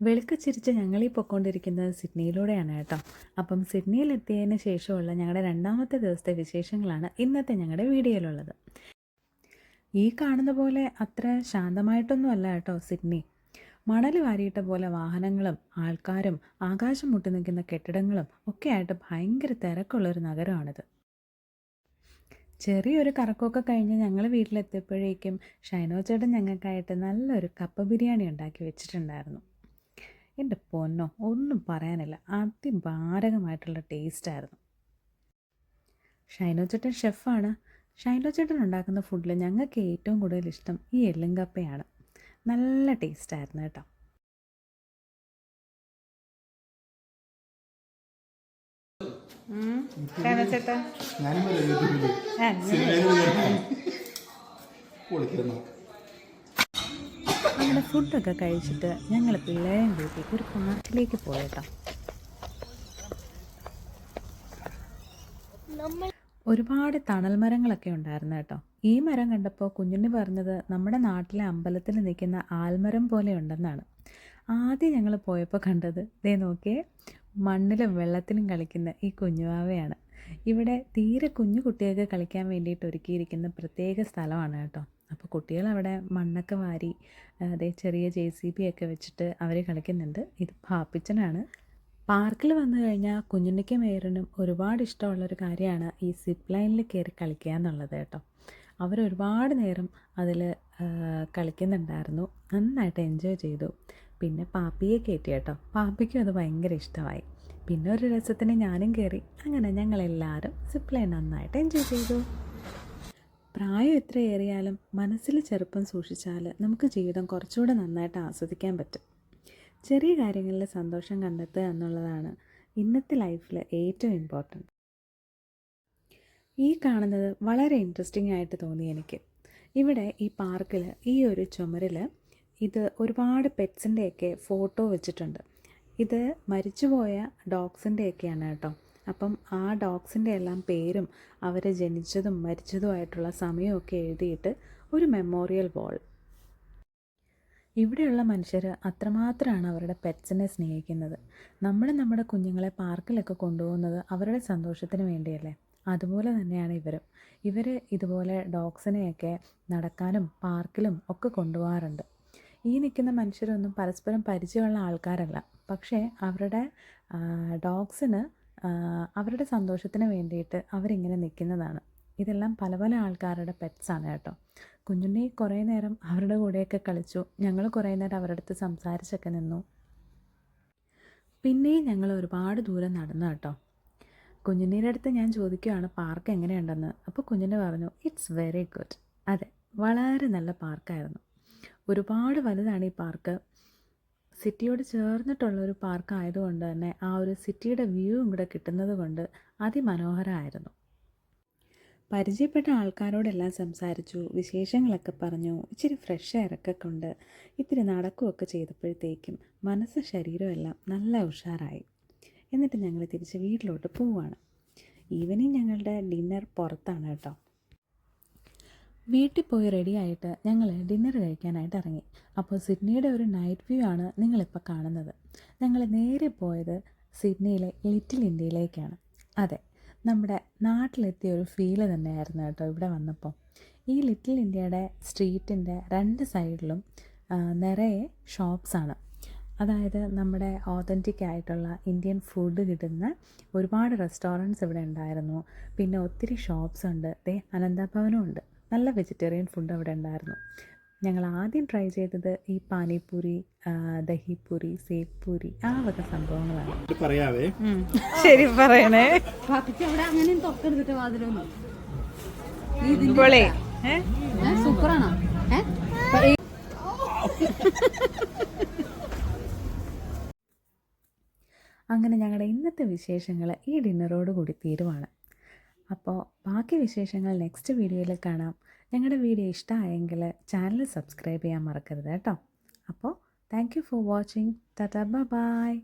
വെളുക്ക് ചിരിച്ച് ഞങ്ങളീ പൊയ്ക്കൊണ്ടിരിക്കുന്നത് സിഡ്നിയിലൂടെയാണ് കേട്ടോ. അപ്പം സിഡ്നിയിലെത്തിയതിന് ശേഷമുള്ള ഞങ്ങളുടെ രണ്ടാമത്തെ ദിവസത്തെ വിശേഷങ്ങളാണ് ഇന്നത്തെ ഞങ്ങളുടെ വീഡിയോയിലുള്ളത്. ഈ കാണുന്ന പോലെ അത്ര ശാന്തമായിട്ടൊന്നും അല്ല കേട്ടോ സിഡ്നി. മണൽ വാരിയിട്ട പോലെ വാഹനങ്ങളും ആൾക്കാരും ആകാശം മുട്ടി നിൽക്കുന്ന കെട്ടിടങ്ങളും ഒക്കെ ആയിട്ട് ഭയങ്കര തിരക്കുള്ളൊരു നഗരമാണിത്. ചെറിയൊരു കറക്കമൊക്കെ കഴിഞ്ഞ് ഞങ്ങൾ വീട്ടിലെത്തിയപ്പോഴേക്കും ഷൈനോ ചേട്ടൻ ഞങ്ങൾക്കായിട്ട് നല്ലൊരു കപ്പ ബിരിയാണി ഉണ്ടാക്കി വെച്ചിട്ടുണ്ടായിരുന്നു. എന്റെ പൊന്നോ ഒന്നും പറയാനില്ല അതിഭാരകമായിട്ടുള്ള ടേസ്റ്റായിരുന്നു ഷൈനോ ചേട്ടൻ ഷെഫാണ് ഷൈനോ ചേട്ടൻ ഉണ്ടാക്കുന്ന ഫുഡിൽ ഞങ്ങൾക്ക് ഏറ്റവും കൂടുതൽ ഇഷ്ടം ഈ എല്ലും കപ്പയാണ് നല്ല ടേസ്റ്റായിരുന്നു കേട്ടോ ഷൈനോ ചേട്ടാ അങ്ങനെ ഫുഡൊക്കെ കഴിച്ചിട്ട് ഞങ്ങൾ പിള്ളേരെയും കൂട്ടി ഒരു പാർക്കിലേക്ക് പോയേട്ടോ. ഒരുപാട് തണൽ മരങ്ങളൊക്കെ ഉണ്ടായിരുന്നു കേട്ടോ. ഈ മരം കണ്ടപ്പോൾ കുഞ്ഞുണ്ണി പറഞ്ഞത് നമ്മുടെ നാട്ടിലെ അമ്പലത്തിൽ നിൽക്കുന്ന ആൽമരം പോലെ ഉണ്ടെന്നാണ്. ആദ്യം ഞങ്ങൾ പോയപ്പോൾ കണ്ടത് ദേ നോക്കിയേ മണ്ണിലും വെള്ളത്തിലും കളിക്കുന്ന ഈ കുഞ്ഞുവാവയാണ്. ഇവിടെ തീരെ കുഞ്ഞു കുട്ടികൾക്ക് കളിക്കാൻ വേണ്ടിയിട്ട് ഒരുക്കിയിരിക്കുന്ന പ്രത്യേക സ്ഥലമാണ് കേട്ടോ. അപ്പോൾ കുട്ടികൾ അവിടെ മണ്ണൊക്കെ വാരി അതേ ചെറിയ ജെ സി ബി ഒക്കെ വെച്ചിട്ട് അവർ കളിക്കുന്നുണ്ട്. ഇത് പാപ്പിച്ചനാണ്. പാർക്കിൽ വന്നു കഴിഞ്ഞാൽ കുഞ്ഞുണ്ണിക്കും മേരനും ഒരുപാട് ഇഷ്ടമുള്ളൊരു കാര്യമാണ് ഈ സിപ്പ് ലൈനിൽ കയറി കളിക്കുക എന്നുള്ളത് കേട്ടോ. അവർ ഒരുപാട് നേരം അതിൽ കളിക്കുന്നുണ്ടായിരുന്നു. നന്നായിട്ട് എൻജോയ് ചെയ്തു. പിന്നെ പാപ്പിയെ കയറ്റി കേട്ടോ. പാപ്പിക്കും അത് ഭയങ്കര ഇഷ്ടമായി. പിന്നെ ഒരു രസത്തിന് ഞാനും കയറി അങ്ങനെ ഞങ്ങളെല്ലാവരും സിപ്ലൈ നന്നായിട്ട് എൻജോയ് ചെയ്തു. പ്രായം എത്രയേറിയാലും മനസ്സിൽ ചെറുപ്പം സൂക്ഷിച്ചാൽ നമുക്ക് ജീവിതം കുറച്ചുകൂടെ നന്നായിട്ട് ആസ്വദിക്കാൻ പറ്റും. ചെറിയ കാര്യങ്ങളിൽ സന്തോഷം കണ്ടെത്തുക എന്നുള്ളതാണ് ഇന്നത്തെ ലൈഫിൽ ഏറ്റവും ഇമ്പോർട്ടന്റ് ഈ കാണുന്നത് വളരെ ഇൻട്രസ്റ്റിംഗ് ആയിട്ട് തോന്നി എനിക്ക്. ഇവിടെ ഈ പാർക്കിൽ ഈ ഒരു ചുമരിൽ ഇത് ഒരുപാട് പെറ്റ്സിന്റെയൊക്കെ ഫോട്ടോ വെച്ചിട്ടുണ്ട്. ഇത് മരിച്ചുപോയ ഡോഗ്സിന്റെയൊക്കെയാണ് കേട്ടോ. അപ്പം ആ ഡോഗ്സിന്റെ എല്ലാം പേരും അവരെ ജനിച്ചതും മരിച്ചതുമായിട്ടുള്ള സമയമൊക്കെ എഴുതിയിട്ട് ഒരു മെമ്മോറിയൽ വാൾ ഇവിടെയുള്ള മനുഷ്യർ അത്രമാത്രമാണ് അവരുടെ പെറ്റ്സിനെ സ്നേഹിക്കുന്നത്. നമ്മൾ നമ്മുടെ കുഞ്ഞുങ്ങളെ പാർക്കിലൊക്കെ കൊണ്ടുപോകുന്നത് അവരുടെ സന്തോഷത്തിന് വേണ്ടിയല്ലേ? അതുപോലെ തന്നെയാണ് ഇവരും. ഇവർ ഇതുപോലെ ഡോഗ്സിനെയൊക്കെ നടക്കാനും പാർക്കിലും ഒക്കെ കൊണ്ടുപോകാറുണ്ട്. ഈ നിൽക്കുന്ന മനുഷ്യരൊന്നും പരസ്പരം പരിചയമുള്ള ആൾക്കാരല്ല. പക്ഷേ അവരുടെ ഡോഗ്സിന് അവരുടെ സന്തോഷത്തിന് വേണ്ടിയിട്ട് അവരിങ്ങനെ നിൽക്കുന്നതാണ്. ഇതെല്ലാം പല പല ആൾക്കാരുടെ പെറ്റ്സാണ് കേട്ടോ. കുഞ്ഞുണ്ണി കുറേ നേരം അവരുടെ കൂടെയൊക്കെ കളിച്ചു. ഞങ്ങൾ കുറേ നേരം അവരുടെ അടുത്ത് സംസാരിച്ചൊക്കെ നിന്നു. പിന്നെയും ഞങ്ങൾ ഒരുപാട് ദൂരം നടന്നു കേട്ടോ. കുഞ്ഞുണ്ണിയുടെ അടുത്ത് ഞാൻ ചോദിക്കുകയാണ് പാർക്ക് എങ്ങനെയുണ്ടെന്ന്? അപ്പോൾ കുഞ്ഞിന് പറഞ്ഞു ഇറ്റ്സ് വെരി ഗുഡ് അതെ വളരെ നല്ല പാർക്കായിരുന്നു. ഒരുപാട് വലുതാണ് ഈ പാർക്ക്. സിറ്റിയോട് ചേർന്നിട്ടുള്ള ഒരു പാർക്ക് ആയതുകൊണ്ട് തന്നെ ആ ഒരു സിറ്റിയുടെ വ്യൂവും കൂടെ കിട്ടുന്നത് കൊണ്ട് അതിമനോഹരമായിരുന്നു പരിചയപ്പെട്ട ആൾക്കാരോടെല്ലാം സംസാരിച്ചു വിശേഷങ്ങളൊക്കെ പറഞ്ഞു ഇച്ചിരി ഫ്രഷ് എയറൊക്കെ കൊണ്ട് ഇത്തിരി നടക്കുകയൊക്കെ ചെയ്തപ്പോഴത്തേക്കും മനസ്സ് ശരീരമെല്ലാം നല്ല ഉഷാറായി. എന്നിട്ട് ഞങ്ങൾ തിരിച്ച് വീട്ടിലോട്ട് പോവുകയാണ് ഈവനിങ് ഞങ്ങളുടെ ഡിന്നർ പുറത്താണ് കേട്ടോ. വീട്ടിൽ പോയി റെഡിയായിട്ട് ഞങ്ങൾ ഡിന്നർ കഴിക്കാനായിട്ട് ഇറങ്ങി. അപ്പോൾ സിഡ്നിയുടെ ഒരു നൈറ്റ് വ്യൂ ആണ് നിങ്ങളിപ്പോൾ കാണുന്നത്. ഞങ്ങൾ നേരെ പോയത് സിഡ്നിയിലെ ലിറ്റിൽ ഇന്ത്യയിലേക്കാണ് അതെ നമ്മുടെ നാട്ടിലെത്തിയ ഒരു ഫീൽ തന്നെയായിരുന്നു കേട്ടോ ഇവിടെ വന്നപ്പോൾ. ഈ ലിറ്റിൽ ഇന്ത്യയുടെ സ്ട്രീറ്റിന്റെ രണ്ട് സൈഡിലും നിറയെ ഷോപ്സാണ് അതായത് നമ്മുടെ ഓതന്റിക് ആയിട്ടുള്ള ഇന്ത്യൻ ഫുഡ് കിട്ടുന്ന ഒരുപാട് റെസ്റ്റോറന്റ്സ് ഇവിടെ ഉണ്ടായിരുന്നു. പിന്നെ ഒത്തിരി ഷോപ്സ് ഉണ്ട്. ദേ അനന്തഭവനും ഉണ്ട്. നല്ല വെജിറ്റേറിയൻ ഫുഡ് അവിടെ ഉണ്ടായിരുന്നു. ഞങ്ങൾ ആദ്യം ട്രൈ ചെയ്തത് ഈ പാനിപൂരി ദഹിപൂരി സേപ്പൂരി ആ വക സംഭവങ്ങളാണ്. പറയാവേ? ശരി പറയണേ. സൂപ്പറാണോ? അങ്ങനെ ഞങ്ങളുടെ ഇന്നത്തെ വിശേഷങ്ങൾ ഈ ഡിന്നറോട് കൂടി തീരുവാണ്. അപ്പോൾ ബാക്കി വിശേഷങ്ങൾ നെക്സ്റ്റ് വീഡിയോയിൽ കാണാം. ഞങ്ങളുടെ വീഡിയോ ഇഷ്ടമായെങ്കിൽ ചാനൽ സബ്സ്ക്രൈബ് ചെയ്യാൻ മറക്കരുത് കേട്ടോ. അപ്പോൾ thank you for watching. Tata bye.